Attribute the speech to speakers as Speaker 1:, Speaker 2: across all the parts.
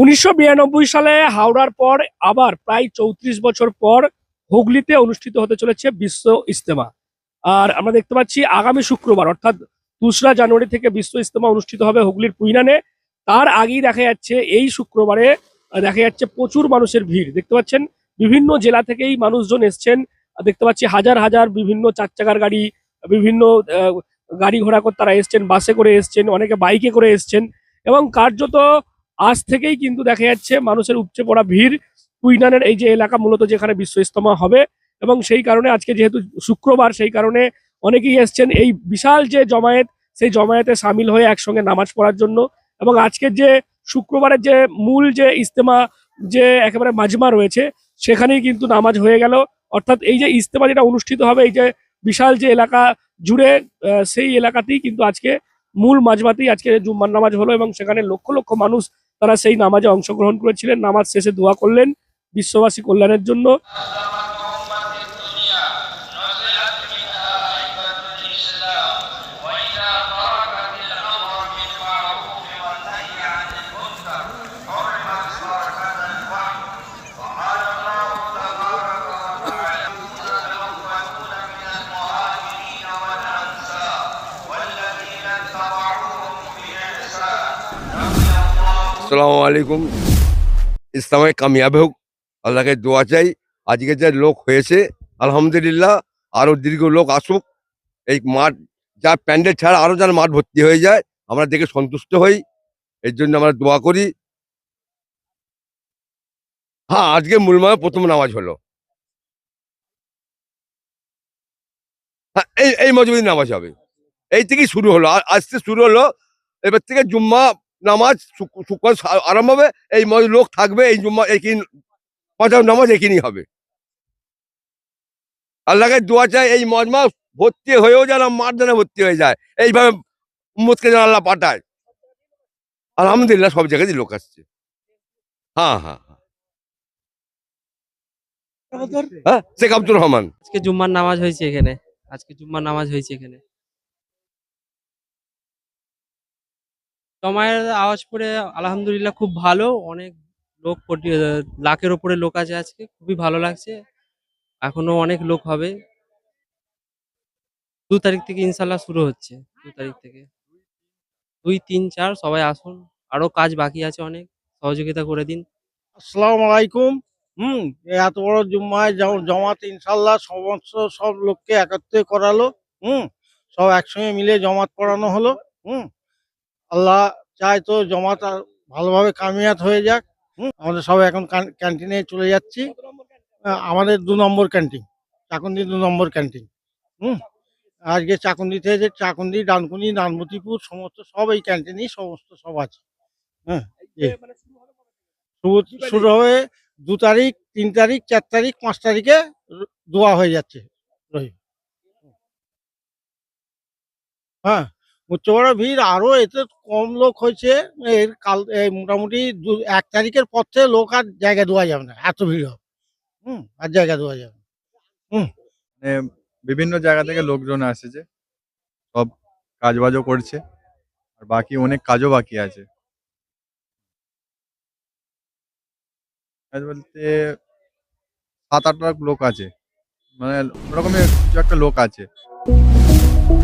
Speaker 1: উনিশশো বিরানব্বই সালে হাওড়ার পর আবার প্রায় চৌত্রিশ বছর পর হুগলিতে অনুষ্ঠিত হতে চলেছে বিশ্ব ইস্তেমা আর আমরা দেখতে পাচ্ছি আগামী শুক্রবার, অর্থাৎ দোসরা জানুয়ারি থেকে বিশ্ব ইস্তেমা অনুষ্ঠিত হবে হুগলির কুইনানে তার আগেই দেখা যাচ্ছে, এই শুক্রবারে দেখা যাচ্ছে প্রচুর মানুষের ভিড়। দেখতে পাচ্ছেন, বিভিন্ন জেলা থেকেই মানুষজন এসছেন। দেখতে পাচ্ছি হাজার হাজার বিভিন্ন চার চাকার গাড়ি, বিভিন্ন গাড়ি ঘোড়া করে তারা এসছেন, বাসে করে এসছেন, অনেকে বাইকে করে এসছেন। এবং কার্যত আজ থেকেই কিন্তু দেখা যাচ্ছে মানুষের উপচে পড়া ভিড় কুইনানের এই যে এলাকা মূলত যেখানে বিশ্ব ইস্তমা হবে এবং সেই কারণে আজকে যেহেতু শুক্রবার, সেই কারণে অনেকেই এসছেন এই বিশাল যে জমায়েত, সেই জমায়েতে সামিল হয়ে একসঙ্গে নামাজ পড়ার জন্য এবং আজকের যে শুক্রবারের যে মূল যে ইস্তেমা যে একেবারে মাজমা রয়েছে, সেখানেই কিন্তু নামাজ হয়ে গেল। অর্থাৎ এই যে ইস্তেমা যেটা অনুষ্ঠিত হবে, এই যে বিশাল যে এলাকা জুড়ে সেই এলাকাতেই কিন্তু আজকে মূল মাজমাতেই আজকে জুম্মার নামাজ হলো এবং সেখানে লক্ষ লক্ষ মানুষ তারা সেই নামাজে অংশগ্রহণ করেছিলেন। নামাজ শেষে দোয়া করলেন বিশ্ববাসী কল্যাণের জন্য।
Speaker 2: আসসালামু আলাইকুম ইসলামে কামিয়াব হোক, আল্লাহকে দোয়া চাই। আজকে যে লোক হয়েছে, আলহামদুলিল্লাহ, আরও দীর্ঘ লোক আসুক। এই মাঠ, যা প্যান্ডেল ছাড়া আরও যেন মাঠ ভর্তি হয়ে যায়, আমরা দেখে সন্তুষ্ট হই। এর জন্য আমরা দোয়া করি। হ্যাঁ আজকে মূলময় প্রথম নামাজ হলো। হ্যাঁ এই এই মজবুরি নামাজ হবে। এই থেকেই শুরু হলো। আ- আজ থেকে শুরু হলো, এবার থেকে জুম্মা নামাজ শুক- শুক্রবার সা- আরম্ভ হবে এই মজ- লোক থাকবে এই জুম্মা একই পাঁচার নামাজ এখানেই হবে। আল্লাহকে দোয়া চাই এই মজমা ভর্তি হয়েও যেন মাঠ যেন ভর্তি হয়ে যায় এইভাবে উম্মতকে যেন আল্লাহ পাঠায়। আলহামদুলিল্লাহ সব জায়গায় লোক আসছে। হ্যাঁ হ্যাঁ হ্যাঁ। হ্যাঁ? শেখ আব্দুর রহমান।
Speaker 3: আজকে জুম্মার নামাজ হয়েছে এখানে আজকে জুম্মার নামাজ হয়েছে এখানে। জমায়ের আওয়াজ পড়ে আলহামদুলিল্লাহ খুব ভালো। অনেক লোক লাখের ওপরে লোক আছে আজকে। খুবই ভালো লাগছে। এখনও অনেক লোক হবে। দু তারিখ থেকে ইনশাল্লাহ শুরু হচ্ছে। দু তারিখ থেকে। দুই, তিন, চার, সবাই আসুন। আরও কাজ বাকি আছে অনেক। সহযোগিতা করে দিন।
Speaker 4: আসসালামু আলাইকুম। হুম এত বড় জুম্মায় জমাত ইনশাল্লাহ সমস্ত সব লোককে একত্রে করালো। হুম, সব একসঙ্গে মিলে জমাত পড়ানো হলো। হুম আল্লাহ চায় তো জমাত ভালোভাবে কামিয়াত হয়ে যাক। আমাদের সবাই এখন ক্যান্টিনে চলে যাচ্ছি। আমাদের দু নম্বর ক্যান্টিন, চাকুন্দি দু নম্বর ক্যান্টিন। হুম, আজকে চাকুন্দি থেকে চাকুন্দি, ডানকুনি, নানমতিপুর, সমস্ত সব এই ক্যান্টিনেই সমস্ত সব আছে। হ্যাঁ শুরু হবে দু তারিখ, তিন তারিখ, চার তারিখ, পাঁচ তারিখে দোয়া হয়ে যাচ্ছে। রহিম। হ্যাঁ উচ্চ বড় ভিড় আরও এতে কম লোক হয়েছে। এর কাল মোটামুটি দু- এক তারিখের পর থেকে লোক আর জায়গা দেওয়া যাবে না, এত ভিড় হবে। হুম, আর জায়গা দেওয়া যাবে না।
Speaker 5: মানে বিভিন্ন জায়গা থেকে লোকজন আসছে সব কাজবাজও করছে, আর বাকি অনেক কাজও বাকি আছে। কাজ বলতে সাত আট লোক আছে মানে ওরকমের কিছু একটা লোক আছে।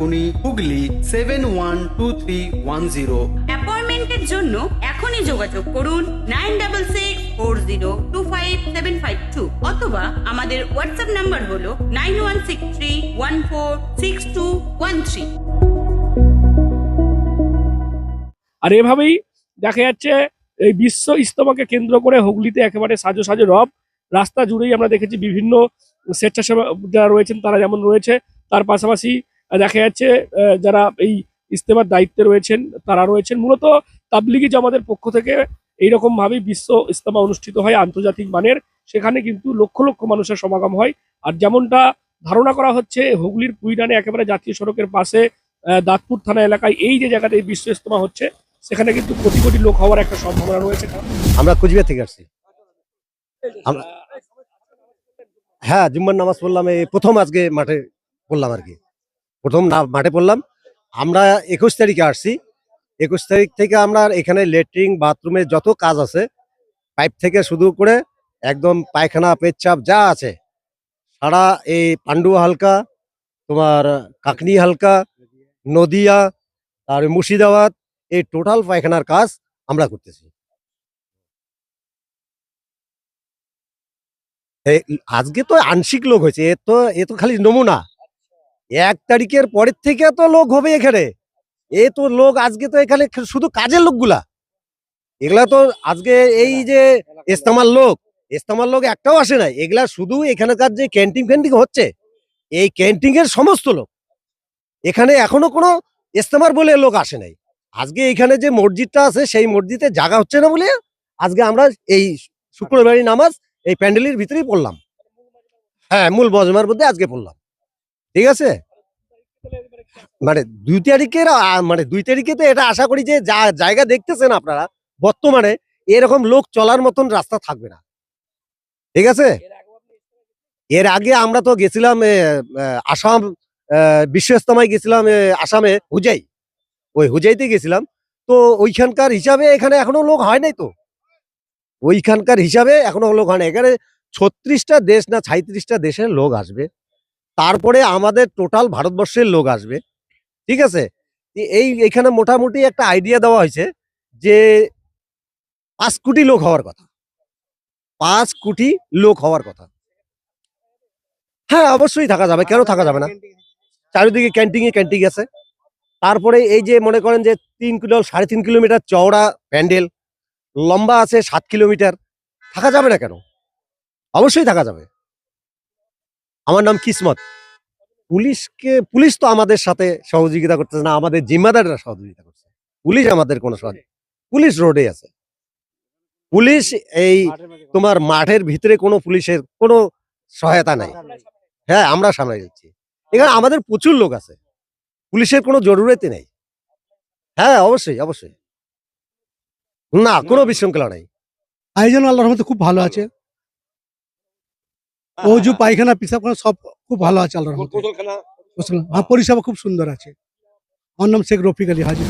Speaker 6: Hooghly seven one two three one zero
Speaker 7: অ্যাপয়েন্টমেন্টের জন্য এখনই যোগাযোগ করুন nine double six four zero two five seven five two অথবা আমাদের হোয়াটসঅ্যাপ নাম্বার হলো nine one six three one four six two one three
Speaker 1: আর এভাবেই দেখা যাচ্ছে এই বিশ্ব ইস্তমাকে কেন্দ্র করে হুগলিতে একেবারে সাজো সাজো রব। রাস্তা জুড়েই আমরা দেখেছি বিভিন্ন স্বেচ্ছাসেবক যারা রয়েছেন তারা যেমন রয়েছে তার পাশাপাশি দেখা যাচ্ছে যারা এই ইস্তেমার দায়িত্বে রয়েছেন তারা রয়েছেন। মূলত তাবলিগি জামাতের পক্ষ থেকে এইরকম ভাবেই বিশ্ব ইস্তেমা অনুষ্ঠিত হয় আন্তর্জাতিক মানের। সেখানে কিন্তু লক্ষ লক্ষ মানুষের সমাগম হয়। আর যেমনটা ধারণা করা হচ্ছে হুগলির পুইডানে একেবারে জাতীয় সড়কের পাশে দাঁতপুর থানা এলাকায় এই যে জায়গাতে এই বিশ্ব ইস্তেমা হচ্ছে সেখানে কিন্তু কোটি কোটি লোক হওয়ার একটা সম্ভাবনা রয়েছে।
Speaker 8: আমরা কুচবিহার থেকে আসছি। হ্যাঁ জুম্মার নামাজ পড়লাম এই প্রথম আজকে মাঠে পড়লাম আর কি। প্রথম মাঠে পড়লাম। আমরা একুশ তারিখে আসছি। একুশ তারিখ থেকে আমরা এখানে লেট্রিন, বাথরুমে যত কাজ আছে, পাইপ থেকে শুরু করে একদম পায়খানা, পেচ্ছাপ যা আছে, সারা এই পান্ডুয়া হালকা, তোমার কাকনি হালকা, নদিয়া আর মুর্শিদাবাদ, এই টোটাল পায়খানার কাজ আমরা করতেছি। আজকে তো আংশিক লোক হয়েছে, এ তো এ তো খালি নমুনা। এক তারিখের পরের থেকে তো লোক হবে এখানে। এ তো লোক আজকে তো এখানে শুধু কাজের লোকগুলা। এগুলা তো আজকে এই যে ইস্তেমার লোক ইস্তেমার লোক একটাও আসে নাই। এগুলা শুধু এখানকার যে ক্যান্টিন ফ্যান্টিং হচ্ছে, এই ক্যান্টিন এর সমস্ত লোক। এখানে এখনও কোনো ইস্তেমার বলে লোক আসে নাই। আজকে এখানে যে মসজিদটা আছে, সেই মসজিদে জায়গা হচ্ছে না বলে আজকে আমরা এই শুক্রবারই নামাজ এই প্যান্ডেলের ভিতরেই পড়লাম। হ্যাঁ মূল বজমার মধ্যে আজকে পড়লাম। ঠিক আছে? মানে দুই তারিখের মানে দুই তারিখে তো এটা আশা করি যে যা জায়গা দেখতেছেন আপনারা বর্তমানে এরকম লোক চলার মতন রাস্তা থাকবে না। ঠিক আছে? এর আগে আমরা তো গেছিলাম আসাম এ, বিশ্ব ইস্তেমায় গেছিলাম আসামে হুজাই। ওই হুজাইতে গেছিলাম। তো ওইখানকার হিসাবে এখানে এখনও লোক হয় নাই তো। ওইখানকার হিসাবে এখনও লোক হয় না এখানে ছত্রিশটা দেশ না ছাইত্রিশটা দেশের লোক আসবে। তারপরে আমাদের টোটাল ভারতবর্ষের লোক আসবে। ঠিক আছে? এই এখানে মোটামুটি একটা আইডিয়া দেওয়া হয়েছে যে পাঁচ কোটি লোক হওয়ার কথা। পাঁচ কোটি লোক হওয়ার কথা। হ্যাঁ অবশ্যই থাকা যাবে। কেন থাকা যাবে না? চারিদিকে ক্যান্টিনে ক্যান্টিন আছে। তারপরে এই যে মনে করেন যে তিন কিলো, সাড়ে তিন কিলোমিটার চওড়া প্যান্ডেল, লম্বা আছে সাত কিলোমিটার। থাকা যাবে না কেন? অবশ্যই থাকা যাবে। আমার নাম কিসমত। পুলিশকে পুলিশ তো আমাদের সাথে সহযোগিতা করতেছে না আমাদের জিম্মাদাররা সহযোগিতা করছে। পুলিশ আমাদের কোনো সহযোগিতা পুলিশ রোডে আছে। পুলিশ এই তোমার মাঠের ভিতরে কোনো পুলিশের কোনো সহায়তা নাই। হ্যাঁ আমরা সামনে যাচ্ছি এখানে আমাদের প্রচুর লোক আছে। পুলিশের কোনো জরুরতই নেই। হ্যাঁ অবশ্যই অবশ্যই। না কোনো বিশৃঙ্খলা নাই।
Speaker 9: আয়োজন আল্লাহর রহমতে খুব ভালো আছে। অজু পায়খানা পিসাবখানা সব খুব ভালো আছে আল্লাহর হ্যাঁ পরিষেবা খুব সুন্দর আছে। আমার নাম শেখ রফিক আলী হাজির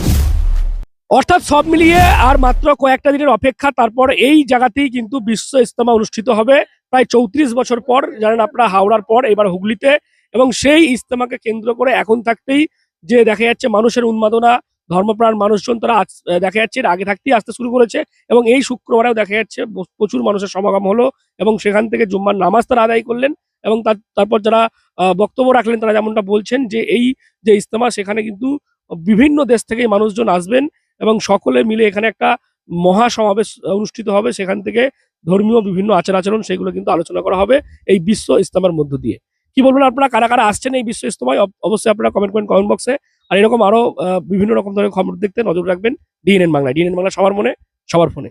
Speaker 1: অর্থাৎ সব মিলিয়ে আর মাত্র কয়েকটা দিনের অপেক্ষা তারপর এই জায়গাতেই কিন্তু বিশ্ব ইস্তেমা অনুষ্ঠিত হবে। প্রায় চৌত্রিশ বছর পর জানেন আপনারা হাওড়ার পর এবার হুগলিতে। এবং সেই ইস্তেমাকে কেন্দ্র করে এখন থাকতেই যে দেখা যাচ্ছে মানুষের উন্মাদনা ধর্মপ্রাণ মানুষজন তারা আজ- দেখা যাচ্ছে আগে থাকতেই আসতে শুরু করেছে এবং এই শুক্রবারেও দেখা যাচ্ছে প্রচুর মানুষের সমাগম হলো এবং সেখান থেকে জুম্মার নামাজ তারা আদায় করলেন এবং তারপর যারা বক্তব্য রাখলেন তারা যেমনটা বলছেন যে এই যে ইস্তেমা সেখানে কিন্তু বিভিন্ন দেশ থেকেই মানুষজন আসবেন এবং সকলে মিলে এখানে একটা মহা সমাবেশ অনুষ্ঠিত হবে। সেখান থেকে ধর্মীয় বিভিন্ন আচার আচরণ সেগুলো কিন্তু আলোচনা করা হবে এই বিশ্ব ইস্তেমার মধ্য দিয়ে। কি বলবেন আপনারা? কারা কারা আসছেন এই বিশ্ব ইস্তেমায় অবশ্যই আপনারা কমেন্ট করেন কমেন্ট বক্সে আর এরকম আরও বিভিন্ন রকম ধরনের খবর দেখতে নজর রাখবেন ডিএনএন বাংলায়। ডিএনএন বাংলা সবার মনে, সবার ফোনে।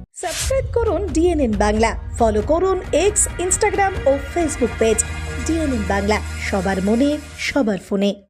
Speaker 10: Subscribe করুন ডিএনএন বাংলা ফলো করুন এক্স ইনস্টাগ্রাম ও ফেসবুক পেজ ডিএনএন বাংলা সবার মনে, সবার ফোনে।